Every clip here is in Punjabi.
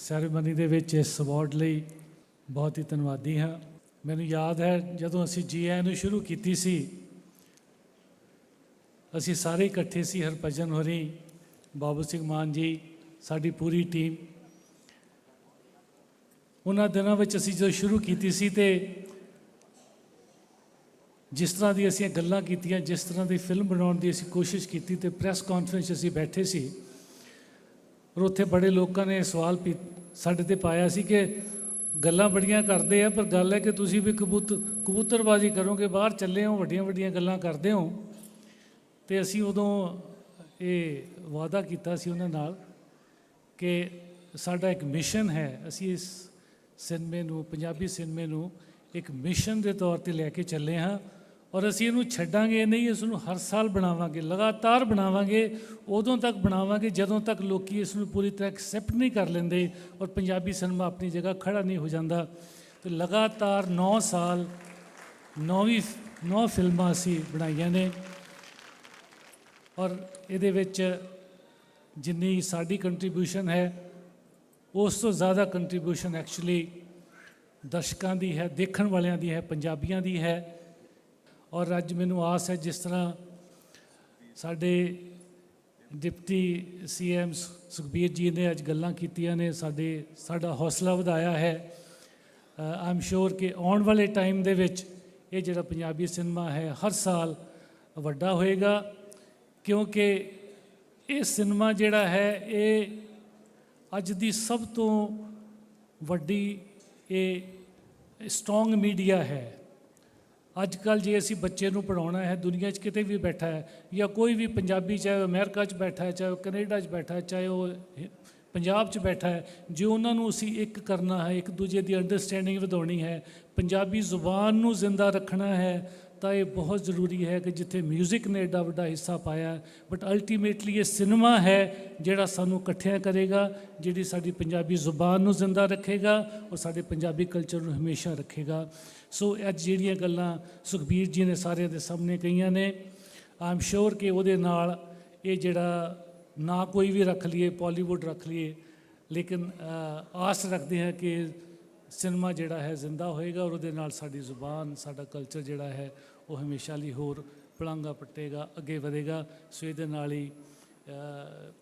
ਸੈਰੇਮਨੀ ਦੇ ਵਿੱਚ ਇਸ ਅਵਾਰਡ ਲਈ ਬਹੁਤ ਹੀ ਧੰਨਵਾਦੀ ਹਾਂ। ਮੈਨੂੰ ਯਾਦ ਹੈ ਜਦੋਂ ਅਸੀਂ ਜੀਐਨ ਨੂੰ ਸ਼ੁਰੂ ਕੀਤੀ ਸੀ, ਅਸੀਂ ਸਾਰੇ ਇਕੱਠੇ ਸੀ ਹਰਭਜਨ ਹੋਰੀ, ਬਾਬੂ ਸਿੰਘ ਮਾਨ ਜੀ, ਸਾਡੀ ਪੂਰੀ ਟੀਮ ਉਹਨਾਂ ਦਿਨਾਂ ਵਿੱਚ ਅਸੀਂ ਜਦੋਂ ਸ਼ੁਰੂ ਕੀਤੀ ਸੀ ਤੇ ਜਿਸ ਤਰ੍ਹਾਂ ਦੀ ਅਸੀਂ ਗੱਲਾਂ ਕੀਤੀਆਂ, ਜਿਸ ਤਰ੍ਹਾਂ ਦੀ ਫਿਲਮ ਬਣਾਉਣ ਦੀ ਅਸੀਂ ਕੋਸ਼ਿਸ਼ ਕੀਤੀ ਤੇ ਪ੍ਰੈਸ ਕਾਨਫਰੰਸ 'ਚ ਅਸੀਂ ਬੈਠੇ ਸੀ ਔਰ ਉੱਥੇ ਬੜੇ ਲੋਕਾਂ ਨੇ ਸਵਾਲ ਪੀ- ਸਾਡੇ ਤੇ ਪਾਇਆ ਸੀ ਕਿ ਗੱਲਾਂ ਬੜੀਆਂ ਕਰਦੇ ਆ, ਪਰ ਗੱਲ ਹੈ ਕਿ ਤੁਸੀਂ ਵੀ ਕਬੂਤ, ਕਬੂਤਰਬਾਜ਼ੀ ਕਰੋਗੇ, ਬਾਹਰ ਚੱਲੇ ਹੋ, ਵੱਡੀਆਂ ਵੱਡੀਆਂ ਗੱਲਾਂ ਕਰਦੇ ਹੋ। ਤੇ ਅਸੀਂ ਉਦੋਂ ਇਹ ਵਾਅਦਾ ਕੀਤਾ ਸੀ ਉਹਨਾਂ ਨਾਲ ਕਿ ਸਾਡਾ ਇੱਕ ਮਿਸ਼ਨ ਹੈ, ਅਸੀਂ ਇਸ ਸਿਨੇਮੇ ਨੂੰ, ਪੰਜਾਬੀ ਸਿਨੇਮੇ ਨੂੰ ਇੱਕ ਮਿਸ਼ਨ ਦੇ ਤੌਰ ਤੇ ਲੈ ਕੇ ਚੱਲੇ ਹਾਂ। ਔਰ ਅਸੀਂ ਇਹਨੂੰ ਛੱਡਾਂਗੇ ਨਹੀਂ, ਇਸ ਨੂੰ ਹਰ ਸਾਲ ਬਣਾਵਾਂਗੇ, ਲਗਾਤਾਰ ਬਣਾਵਾਂਗੇ, ਉਦੋਂ ਤੱਕ ਬਣਾਵਾਂਗੇ, ਜਦੋਂ ਤੱਕ ਲੋਕੀ ਇਸ ਨੂੰ ਪੂਰੀ ਤਰ੍ਹਾਂ ਐਕਸੈਪਟ ਨਹੀਂ ਕਰ ਲੈਂਦੇ ਔਰ ਪੰਜਾਬੀ ਸਿਨੇਮਾ ਆਪਣੀ ਜਗ੍ਹਾ ਖੜਾ ਨਹੀਂ ਹੋ ਜਾਂਦਾ। ਤੇ ਲਗਾਤਾਰ 9 ਸਾਲ, ਨੌਵੀਂ, ਨੌ ਫਿਲਮਾਂ ਅਸੀਂ ਬਣਾਈਆਂ ਨੇ ਔਰ ਇਹਦੇ ਵਿੱਚ ਜਿੰਨੀ ਸਾਡੀ ਕੰਟਰੀਬਿਊਸ਼ਨ ਹੈ, ਉਸ ਤੋਂ ਜ਼ਿਆਦਾ ਕੰਟਰੀਬਿਊਸ਼ਨ ਐਕਚੁਅਲੀ ਦਰਸ਼ਕਾਂ ਦੀ ਹੈ, ਦੇਖਣ ਵਾਲਿਆਂ ਦੀ ਹੈ, ਪੰਜਾਬੀਆਂ ਦੀ ਹੈ। ਔਰ ਅੱਜ ਮੈਨੂੰ ਆਸ ਹੈ ਜਿਸ ਤਰ੍ਹਾਂ ਸਾਡੇ ਡਿਪਟੀ ਸੀਐਮ ਸੁਖਬੀਰ ਜੀ ਨੇ ਅੱਜ ਗੱਲਾਂ ਕੀਤੀਆਂ ਨੇ, ਸਾਡੇ, ਸਾਡਾ ਹੌਸਲਾ ਵਧਾਇਆ ਹੈ। ਆਈ ਐਮ ਸ਼ੋਰ ਕਿ ਆਉਣ ਵਾਲੇ ਟਾਈਮ ਦੇ ਵਿੱਚ ਇਹ ਜਿਹੜਾ ਪੰਜਾਬੀ ਸਿਨੇਮਾ ਹੈ, ਹਰ ਸਾਲ ਵੱਡਾ ਹੋਏਗਾ, ਕਿਉਂਕਿ ਇਹ ਸਿਨੇਮਾ ਜਿਹੜਾ ਹੈ, ਇਹ ਅੱਜ ਦੀ ਸਭ ਤੋਂ ਵੱਡੀ ਇਹ ਸਟਰੋਂਗ ਮੀਡੀਆ ਹੈ। ਅੱਜ ਕੱਲ ਜੇ ਅਸੀਂ ਬੱਚੇ ਨੂੰ ਪੜਾਉਣਾ ਹੈ, ਦੁਨੀਆ 'ਚ ਕਿਤੇ ਵੀ ਬੈਠਾ ਹੈ ਜਾਂ ਕੋਈ ਵੀ ਪੰਜਾਬੀ ਚਾਹੇ ਉਹ ਅਮਰੀਕਾ 'ਚ ਬੈਠਾ ਹੈ, ਚਾਹੇ ਉਹ ਕੈਨੇਡਾ 'ਚ ਬੈਠਾ ਹੈ, ਚਾਹੇ ਉਹ ਪੰਜਾਬ 'ਚ ਬੈਠਾ ਹੈ, ਜੇ ਉਹਨਾਂ ਨੂੰ ਅਸੀਂ ਇੱਕ ਕਰਨਾ ਹੈ, ਇੱਕ ਦੂਜੇ ਦੀ ਅੰਡਰਸਟੈਂਡਿੰਗ ਵਧਾਉਣੀ ਹੈ, ਪੰਜਾਬੀ ਜ਼ੁਬਾਨ ਨੂੰ ਜ਼ਿੰਦਾ ਰੱਖਣਾ ਹੈ ਤਾਂ ਇਹ ਬਹੁਤ ਜ਼ਰੂਰੀ ਹੈ ਕਿ ਜਿੱਥੇ 뮤직 ਨੇ ਏਡਾ ਵੱਡਾ ਹਿੱਸਾ ਪਾਇਆ ਬਟ ਅਲਟੀਮੇਟਲੀ ਇਹ ਸਿਨੇਮਾ ਹੈ ਜਿਹੜਾ ਸਾਨੂੰ ਇਕੱਠਿਆਂ ਕਰੇਗਾ, ਜਿਹੜੀ ਸਾਡੀ ਪੰਜਾਬੀ ਜ਼ੁਬਾਨ ਨੂੰ ਜ਼ਿੰਦਾ ਰੱਖੇਗਾ ਔਰ ਸਾਡੇ ਪੰਜਾਬੀ ਕਲਚਰ ਨੂੰ ਹਮੇਸ਼ਾ ਰੱਖੇਗਾ। ਸੋ ਅੱਜ ਜਿਹੜੀਆਂ ਗੱਲਾਂ ਸੁਖਬੀਰ ਜੀ ਨੇ ਸਾਰਿਆਂ ਦੇ ਸਾਹਮਣੇ ਕਹੀਆਂ ਨੇ ਆਮ ਸ਼ੋਰ ਕਿ ਉਹਦੇ ਨਾਲ ਇਹ ਜਿਹੜਾ ਨਾ ਕੋਈ ਵੀ ਰੱਖ ਲਈਏ ਪਾਲੀਵੁੱਡ ਰੱਖ ਲਈਏ, ਲੇਕਿਨ ਆਸ ਰੱਖਦੇ ਹਾਂ ਕਿ ਸਿਨੇਮਾ ਜਿਹੜਾ ਹੈ ਜ਼ਿੰਦਾ ਹੋਏਗਾ ਔਰ ਉਹਦੇ ਨਾਲ ਸਾਡੀ ਜ਼ੁਬਾਨ, ਸਾਡਾ ਕਲਚਰ ਜਿਹੜਾ ਹੈ ਉਹ ਹਮੇਸ਼ਾ ਲਈ ਹੋਰ ਪਲਾਂਗਾ ਪੱਟੇਗਾ, ਅੱਗੇ ਵਧੇਗਾ। ਸੋ ਇਹਦੇ ਨਾਲ ਹੀ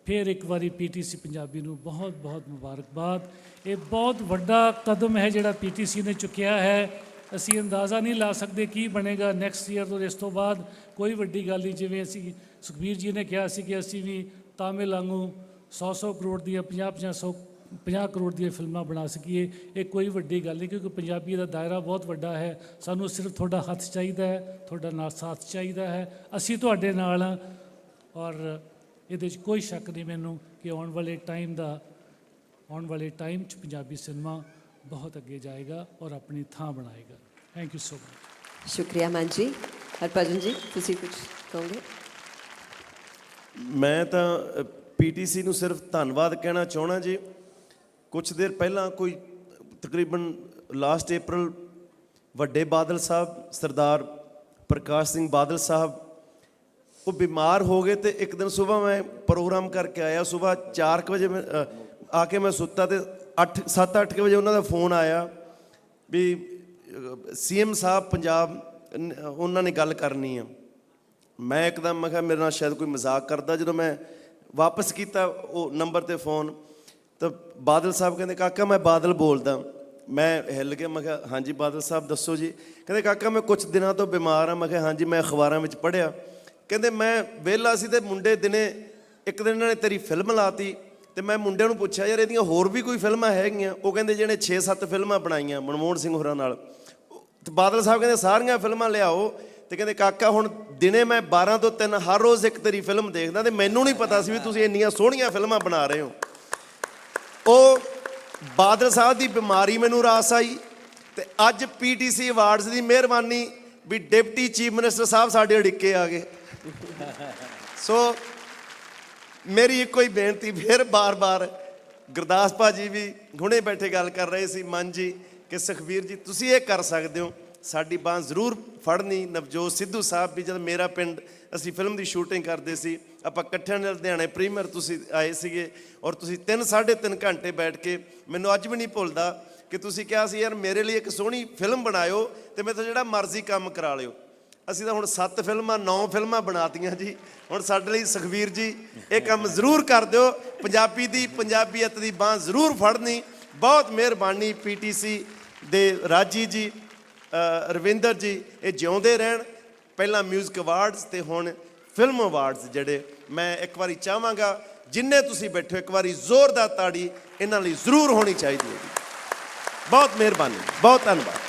ਫਿਰ ਇੱਕ ਵਾਰੀ ਪੀਟੀਸੀ ਪੰਜਾਬੀ ਨੂੰ ਬਹੁਤ ਬਹੁਤ ਮੁਬਾਰਕਬਾਦ। ਇਹ ਬਹੁਤ ਵੱਡਾ ਕਦਮ ਹੈ ਜਿਹੜਾ ਪੀਟੀਸੀ ਨੇ ਚੁੱਕਿਆ ਹੈ। ਅਸੀਂ ਅੰਦਾਜ਼ਾ ਨਹੀਂ ਲਾ ਸਕਦੇ ਕੀ ਬਣੇਗਾ ਨੈਕਸਟ ਈਅਰ ਤੋਂ, ਇਸ ਤੋਂ ਬਾਅਦ ਕੋਈ ਵੱਡੀ ਗੱਲ ਨਹੀਂ। ਜਿਵੇਂ ਅਸੀਂ ਸੁਖਬੀਰ ਜੀ ਨੇ ਕਿਹਾ ਸੀ ਕਿ ਅਸੀਂ ਵੀ ਤਾਮਿਲ ਵਾਂਗੂ 100-100 ਕਰੋੜ ਦੀਆਂ 50-50 ਸੌ 50 ਕਰੋੜ ਦੀਆਂ ਫਿਲਮਾਂ ਬਣਾ ਸਕੀਏ ਇਹ ਕੋਈ ਵੱਡੀ ਗੱਲ ਨਹੀਂ ਕਿਉਂਕਿ ਪੰਜਾਬੀ ਦਾ ਦਾਇਰਾ ਬਹੁਤ ਵੱਡਾ ਹੈ। ਸਾਨੂੰ ਸਿਰਫ ਤੁਹਾਡਾ ਹੱਥ ਚਾਹੀਦਾ ਹੈ ਤੁਹਾਡਾ ਨਾਲ ਸਾਥ ਚਾਹੀਦਾ ਹੈ। ਅਸੀਂ ਤੁਹਾਡੇ ਨਾਲ ਹਾਂ ਔਰ ਇਹਦੇ 'ਚ ਕੋਈ ਸ਼ੱਕ ਨਹੀਂ ਮੈਨੂੰ ਕਿ ਆਉਣ ਵਾਲੇ ਟਾਈਮ ਦਾ ਆਉਣ ਵਾਲੇ ਟਾਈਮ 'ਚ ਪੰਜਾਬੀ ਸਿਨੇਮਾ ਬਹੁਤ ਅੱਗੇ ਜਾਏਗਾ ਔਰ ਆਪਣੀ ਥਾਂ ਬਣਾਏਗਾ। ਥੈਂਕ ਯੂ ਸੋ ਮਚ ਸ਼ੁਕਰੀਆ ਮਾਨ ਜੀ। ਹਰਭਜਨ ਜੀ ਤੁਸੀਂ ਕੁਝ ਕਹੋਗੇ? ਮੈਂ ਤਾਂ ਪੀਟੀਸੀ ਨੂੰ ਸਿਰਫ ਧੰਨਵਾਦ ਕਹਿਣਾ ਚਾਹਣਾ ਜੀ। ਕੁਝ ਦੇਰ ਪਹਿਲਾਂ ਕੋਈ ਤਕਰੀਬਨ ਲਾਸਟ April ਵੱਡੇ ਬਾਦਲ ਸਾਹਿਬ, ਸਰਦਾਰ ਪ੍ਰਕਾਸ਼ ਸਿੰਘ ਬਾਦਲ ਸਾਹਿਬ, ਉਹ ਬਿਮਾਰ ਹੋ ਗਏ ਤੇ ਇੱਕ ਦਿਨ ਸਵੇਰ ਮੈਂ ਪ੍ਰੋਗਰਾਮ ਕਰਕੇ ਆਇਆ ਸਵੇਰ 4 ਵਜੇ ਮੈਂ ਆ ਕੇ ਮੈਂ ਸੁੱਤਾ ਤੇ 8 7-8 ਵਜੇ ਉਹਨਾਂ ਦਾ ਫੋਨ ਆਇਆ ਵੀ ਸੀਐਮ ਸਾਹਿਬ ਪੰਜਾਬ ਉਹਨਾਂ ਨੇ ਗੱਲ ਕਰਨੀ ਆ। ਮੈਂ ਇੱਕਦਮ ਮੈਂ ਕਿਹਾ, ਮੇਰੇ ਨਾਲ ਸ਼ਾਇਦ ਕੋਈ ਮਜ਼ਾਕ ਕਰਦਾ, ਜਦੋਂ ਮੈਂ ਵਾਪਸ ਕੀਤਾ ਉਹ ਨੰਬਰ ਤੇ ਫੋਨ ਤਾਂ ਬਾਦਲ ਸਾਹਿਬ ਕਹਿੰਦੇ, ਕਾਕਾ, ਮੈਂ ਬਾਦਲ ਬੋਲਦਾ। ਮੈਂ ਹਿੱਲ ਗਿਆ, ਮੈਂ ਕਿਹਾ, ਹਾਂਜੀ ਬਾਦਲ ਸਾਹਿਬ, ਦੱਸੋ ਜੀ। ਕਹਿੰਦੇ, ਕਾਕਾ, ਮੈਂ ਕੁਝ ਦਿਨਾਂ ਤੋਂ ਬਿਮਾਰ ਆ ਮੈਂ ਕਿਹਾ, ਹਾਂਜੀ, ਮੈਂ ਅਖਬਾਰਾਂ ਵਿੱਚ ਪੜ੍ਹਿਆ। ਕਹਿੰਦੇ, ਮੈਂ ਵਿਹਲਾ ਸੀ ਤੇ ਮੁੰਡੇ ਦਿਨੇ ਇੱਕ ਦਿਨ ਇਹਨਾਂ ਨੇ ਤੇਰੀ ਫਿਲਮ ਲਾਤੀ ਤੇ ਮੈਂ ਮੁੰਡਿਆਂ ਨੂੰ ਪੁੱਛਿਆ, ਯਾਰ, ਇਹਦੀਆਂ ਹੋਰ ਵੀ ਕੋਈ ਫਿਲਮਾਂ ਹੈਗੀਆਂ? ਉਹ ਕਹਿੰਦੇ, ਜਿਹਨੇ 6-7 ਫਿਲਮਾਂ ਬਣਾਈਆਂ ਮਨਮੋਹਨ ਸਿੰਘ ਹੋਰਾਂ ਨਾਲ। ਤੇ ਬਾਦਲ ਸਾਹਿਬ ਕਹਿੰਦੇ, ਸਾਰੀਆਂ ਫਿਲਮਾਂ ਲਿਆਓ। ਤੇ ਕਹਿੰਦੇ, ਕਾਕਾ, ਹੁਣ ਦਿਨੇ ਮੈਂ 12 ਤੋਂ 3 ਹਰ ਰੋਜ਼ ਇੱਕ ਤੇਰੀ ਫਿਲਮ ਦੇਖਦਾ ਤੇ ਮੈਨੂੰ ਨਹੀਂ ਪਤਾ ਸੀ ਵੀ ਤੁਸੀਂ ਇੰਨੀਆਂ ਸੋਹਣੀਆਂ ਫਿਲਮਾਂ ਬਣਾ ਰਹੇ ਹੋ। ਉਹ ਬਾਦਲ ਸਾਹਿਬ ਦੀ ਬਿਮਾਰੀ ਮੈਨੂੰ ਰਾਸ ਆਈ ਤੇ ਅੱਜ ਪੀਟੀਸੀ ਅਵਾਰਡਸ ਦੀ ਮਿਹਰਬਾਨੀ ਵੀ ਡਿਪਟੀ ਚੀਫ ਮਿਨਿਸਟਰ ਸਾਹਿਬ ਸਾਡੇ ਅੜਿੱਕੇ ਆ ਗਏ। ਸੋ ਮੇਰੀ ਇੱਕੋ ਹੀ ਬੇਨਤੀ, ਫਿਰ ਬਾਰ-ਬਾਰ ਗੁਰਦਾਸ ਭਾਜੀ ਵੀ ਹੁਣੇ ਬੈਠੇ ਗੱਲ ਕਰ ਰਹੇ ਸੀ, ਮਨ ਜੀ, ਕਿ ਸੁਖਵੀਰ ਜੀ, ਤੁਸੀਂ ਇਹ ਕਰ ਸਕਦੇ ਹੋ। ਸਾਡੀ ਬਾਂਹ ਜ਼ਰੂਰ ਫੜਨੀ। ਨਵਜੋਤ ਸਿੱਧੂ ਸਾਹਿਬ ਵੀ ਜਦ ਮੇਰਾ ਪਿੰਡ, ਅਸੀਂ ਫਿਲਮ ਦੀ ਸ਼ੂਟਿੰਗ ਕਰਦੇ ਸੀ, ਆਪਾਂ ਇਕੱਠਿਆਂ ਨਾਲ ਲੁਧਿਆਣੇ ਪ੍ਰੀਮੀਅਰ ਤੁਸੀਂ ਆਏ ਸੀਗੇ ਔਰ ਤੁਸੀਂ 3 3.5 ਘੰਟੇ ਬੈਠ ਕੇ ਮੈਨੂੰ ਅੱਜ ਵੀ ਨਹੀਂ ਭੁੱਲਦਾ ਕਿ ਤੁਸੀਂ ਕਿਹਾ ਸੀ, ਯਾਰ ਮੇਰੇ ਲਈ ਇੱਕ ਸੋਹਣੀ ਫਿਲਮ ਬਣਾਇਓ ਤੇ ਮੇਰੇ ਤੋਂ ਜਿਹੜਾ ਮਰਜ਼ੀ ਕੰਮ ਕਰਾ ਲਿਓ। ਅਸੀਂ ਤਾਂ ਹੁਣ 7 ਫਿਲਮਾਂ 9 ਫਿਲਮਾਂ ਬਣਾਤੀਆਂ ਜੀ। ਹੁਣ ਸਾਡੇ ਲਈ ਸੁਖਵੀਰ ਜੀ, ਇਹ ਕੰਮ ਜ਼ਰੂਰ ਕਰ ਦਿਓ। ਪੰਜਾਬੀ ਦੀ, ਪੰਜਾਬੀਅਤ ਦੀ ਬਾਹ ਜ਼ਰੂਰ ਫੜਨੀ। ਬਹੁਤ ਮਿਹਰਬਾਨੀ ਪੀਟੀਸੀ ਦੇ ਰਾਜੀ ਜੀ। ਰਵਿੰਦਰ ਜੀ, ਇਹ ਜਿਉਂਦੇ ਰਹਿਣ। ਪਹਿਲਾਂ 뮤직 ਅਵਾਰਡਸ ਤੇ ਹੁਣ ਫਿਲਮ ਅਵਾਰਡਸ ਜਿਹੜੇ ਮੈਂ ਇੱਕ ਵਾਰੀ ਚਾਹਾਂਗਾ, ਜਿੰਨੇ ਤੁਸੀਂ ਬੈਠੇ ਹੋ, ਇੱਕ ਵਾਰੀ ਜ਼ੋਰਦਾਰ ਤਾੜੀ ਇਹਨਾਂ ਲਈ ਜ਼ਰੂਰ ਹੋਣੀ ਚਾਹੀਦੀ ਹੈ ਬਹੁਤ ਮਿਹਰਬਾਨੀ, ਬਹੁਤ ਧੰਨਵਾਦ।